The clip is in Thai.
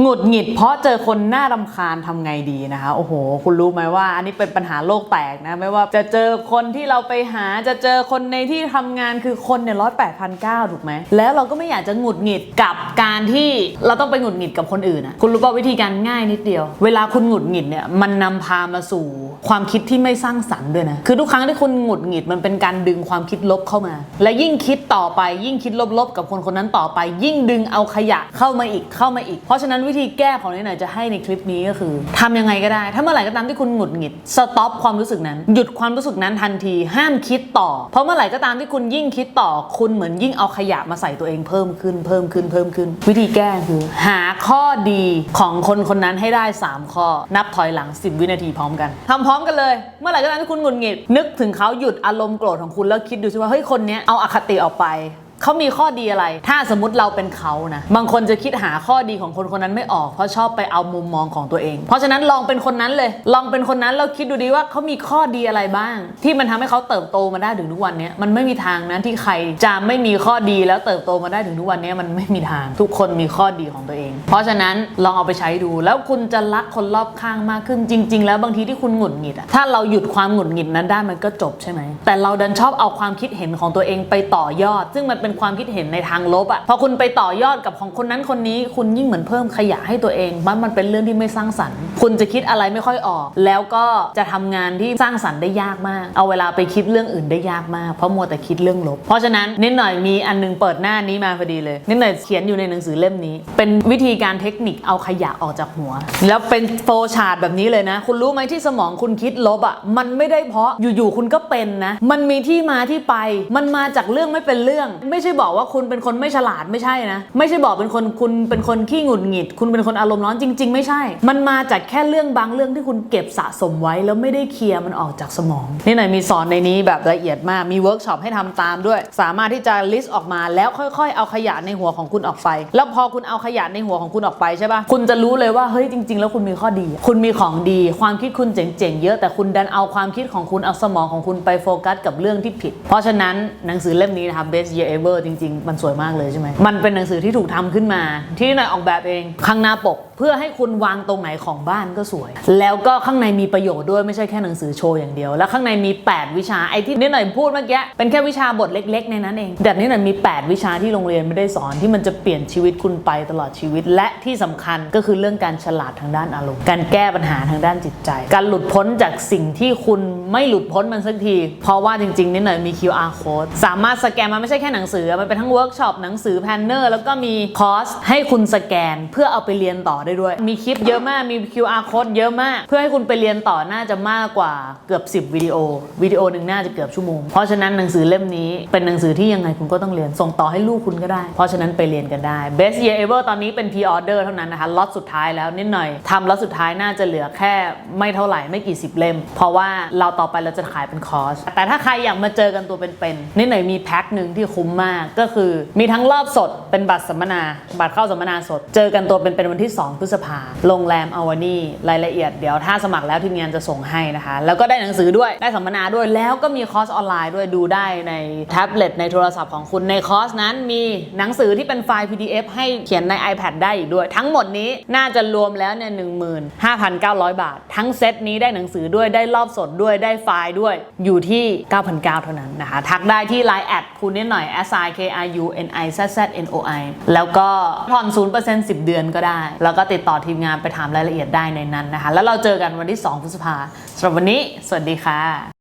หงุดหงิดเพราะเจอคนน่ารำคาญทำไงดีนะคะ โอ้โห คุณรู้ไหมว่า อันนี้เป็นปัญหาโลกแตกนะ ไม่ว่าจะเจอคนที่เราไปหาจะเจอคนในที่ทำงานคือคนเนี่ยร้อยแปดพันเก้าถูกไหม แล้วเราก็ไม่อยากจะหงุดหงิดกับการที่เราต้องไปหงุดหงิดกับคนอื่นนะคุณรู้ป่ะวิธีการง่ายนิดเดียว เวลาคุณหงุดหงิดเนี่ยมันนำพามาสู่ความคิดที่ไม่สร้างสรรค์ด้วยนะ คือทุกครั้งที่คุณหงุดหงิดมันเป็นการดึงความคิดลบเข้ามา และยิ่งคิดต่อไปยิ่งคิดลบๆกับคนคนนั้นต่อไป ยิ่งดึงเอาขยะเข้ามาอีกเข้ามาอีก เพราะฉะนั้นวิธีแก้ของนี่หน่อยจะให้ในคลิปนี้ก็คือทำยังไงก็ได้ ถ้าเมื่อไหร่ก็ตามที่คุณหงุดหงิดสต็อปความรู้สึกนั้น หยุดความรู้สึกนั้นทันที ห้ามคิดต่อ เพราะเมื่อไหร่ก็ตามที่คุณยิ่งคิดต่อ คุณเหมือนยิ่งเอาขยะมาใส่ตัวเองเพิ่มขึ้นเพิ่มขึ้นเพิ่มขึ้น วิธีแก้คือ หาข้อดีของคนคนนั้นให้ได้ 3 ข้อ นับถอยหลัง 10 วินาทีพร้อมกันทำพร้อมกันเลย เมื่อไหร่ก็ตามที่คุณหงุดหงิด นึกถึงเขาหยุดอารมณ์โกรธของคุณแล้วคิดดูสิว่าเฮ้ยคนนี้เอาอคติออกไป เขามีข้อดีอะไร ถ้าสมมติเราเป็นเขานะ บางคนจะคิดหาข้อดีของคนคนนั้นไม่ออก เพราะชอบไปเอามุมมองของตัวเอง เพราะฉะนั้นลองเป็นคนนั้นเลย ลองเป็นคนนั้นแล้วคิดดูดีว่าเขามีข้อดีอะไรบ้าง ที่มันทำให้เขาเติบโตมาได้ถึงทุกวันนี้มันไม่มีทางนะที่ใครจะไม่มีข้อดีแล้วเติบโตมาได้ถึงทุกวันนี้มันไม่มีทาง ทุกคนมีข้อดีของตัวเอง เพราะฉะนั้นลองเอาไปใช้ดู แล้วคุณจะรักคนรอบข้างมากขึ้นจริง ๆ แล้วบางทีที่คุณหงุดหงิดอะถ้าเราหยุดความหงุดหงิดนั้นได้มันก็จบใช่ไหมแต่เราดันชอบเอาความคิดเห็นของตัวเองไปต่อยอด ซึ่งมันเป็นความคิดเห็นในทางลบอะพอคุณไปต่อยอดกับของคนนั้นคนนี้คุณยิ่งเหมือนเพิ่มขยะให้ตัวเอง มันมันเป็นเรื่องที่ไม่สร้างสรรค์ คุณจะคิดอะไรไม่ค่อยออก แล้วก็จะทำงานที่สร้างสรรค์ได้ยากมาก เอาเวลาไปคิดเรื่องอื่นได้ยากมาก เพราะมัวแต่คิดเรื่องลบ เพราะฉะนั้นนิดหน่อยมีอันนึงเปิดหน้านี้มาพอดีเลยนิดหน่อยเขียนอยู่ในหนังสือเล่มนี้ เป็นวิธีการเทคนิคเอาขยะออกจากหัว แล้วเป็นโฟชาร์ตแบบนี้เลยนะ คุณรู้ไหมที่สมองคุณคิดลบอะมันไม่ได้เพราะอยู่ๆคุณก็เป็นนะ มันมีที่มาที่ไป มันมาจากเรื่องไม่เป็นเรื่องไม่ใช่บอกว่าคุณเป็นคนไม่ฉลาดไม่ใช่นะ ไม่ใช่บอกเป็นคนคุณเป็นคนขี้หงุดหงิด คุณเป็นคนอารมณ์ร้อนจริง ๆ ไม่ใช่ มันมาจากแค่เรื่องบางเรื่องที่คุณเก็บสะสมไว้แล้วไม่ได้เคลียร์มันออกจากสมองนี่หน่อยมีสอนในนี้แบบละเอียดมากมีเวิร์กช็อปให้ทำตามด้วย สามารถที่จะลิสต์ออกมาแล้วค่อย ๆ เอาขยะในหัวของคุณออกไป แล้วพอคุณเอาขยะในหัวของคุณออกไปใช่ปะคุณจะรู้เลยว่าเฮ้ยจริง ๆ แล้วคุณมีข้อดี คุณมีของดี ความคิดคุณเจ๋งๆเยอะแต่คุณดันเอาความคิดของคุณเอาสมองของคุณไปโฟกัสกับเรื่องที่ผิด เพราะฉะนั้นหนังสือเล่มนี้นะครับ best year ever จริง ๆ มันสวยมากเลยใช่ไหมมันเป็นหนังสือที่ถูกทำขึ้นมา ที่นายออกแบบเองข้างหน้าปก เพื่อให้คุณวางตรงไหนของบ้านก็สวย แล้วก็ข้างในมีประโยชน์ด้วยไม่ใช่แค่หนังสือโชว์อย่างเดียว แล้วข้างในมี 8 วิชาไอ้ที่นิดหน่อยพูดเมื่อกี้เป็นแค่วิชาบทเล็ก ๆ ในนั้นเองแต่นี่หน่อยมี 8 วิชาที่โรงเรียนไม่ได้สอนที่มันจะเปลี่ยนชีวิตคุณไปตลอดชีวิต และที่สำคัญก็คือเรื่องการฉลาดทางด้านอารมณ์การแก้ปัญหาทางด้านจิตใจ การหลุดพ้นจากสิ่งที่คุณไม่หลุดพ้นมันสักที เพราะว่าจริงๆนิดหน่อยมี QR code สามารถสแกนมันไม่ใช่แค่หนังสือมันเป็นทั้งเวิร์กช็อปหนังสือแพนเนอร์แล้วก็มีคอร์สให้คุณสแกนเพื่อเอาไปเรียนต่อได้ด้วย มีคลิปเยอะมากมี QR code เยอะมาก เพื่อให้คุณไปเรียนต่อน่าจะมากกว่าเกือบ 10วิดีโอวิดีโอหนึ่งน่าจะเกือบชั่วโมงเพราะฉะนั้นหนังสือเล่มนี้เป็นหนังสือที่ยังไงคุณก็ต้องเรียนส่งต่อให้ลูกคุณก็ได้ เพราะฉะนั้นไปเรียนกันได้ Best Year Ever ตอนนี้เป็น pre order เท่านั้นนะคะล็อตสุดท้ายแล้วนิดหน่อยทำล็อตสุดท้ายน่าจะเหลือแค่ไม่เท่าไหร่ไม่กี่สิบเล่ม เพราะว่าเราต่อไปเราจะขายเป็นคอร์สแต่ถ้าใครอยากมาเจอกันตัวเป็นๆนิดหน่อยมีแพ็คหนึ่งที่คุ้มมากก็คือมีทั้งรอบสดเป็นบัตรสัมมนา บัตรเข้าสัมมนาสด เจอกันตัวเป็นๆวันที่ 2พฤษภาโรงแรมอวานีรายละเอียดเดี๋ยวถ้าสมัครแล้วทีมงานจะส่งให้นะคะ แล้วก็ได้หนังสือด้วยได้สัมมนาด้วยแล้วก็มีคอร์สออนไลน์ด้วยดูได้ในแท็บเล็ตในโทรศัพท์ของคุณในคอร์สนั้นมีหนังสือที่เป็นไฟล์ PDF ให้เขียนใน iPad ได้อีกด้วย ทั้งหมดนี้น่าจะรวมแล้วเนี่ย15,900บาท ทั้งเซตนี้ได้หนังสือด้วยได้รอบสดด้วยได้ไฟล์ด้วยอยู่ที่ 9,900 เท่านั้นนะคะ ทักได้ที่ Line แอดคุณนิดหน่อย s i k r u n i z z n o i แล้วก็ผ่อน0% 10 เดือนก็ได้ แล้วก็ติดต่อทีมงานไปถามรายละเอียดได้ในนั้นนะคะ แล้วเราเจอกันวันที่ 2 พฤษภาสำหรับวันนี้ สวัสดีค่ะ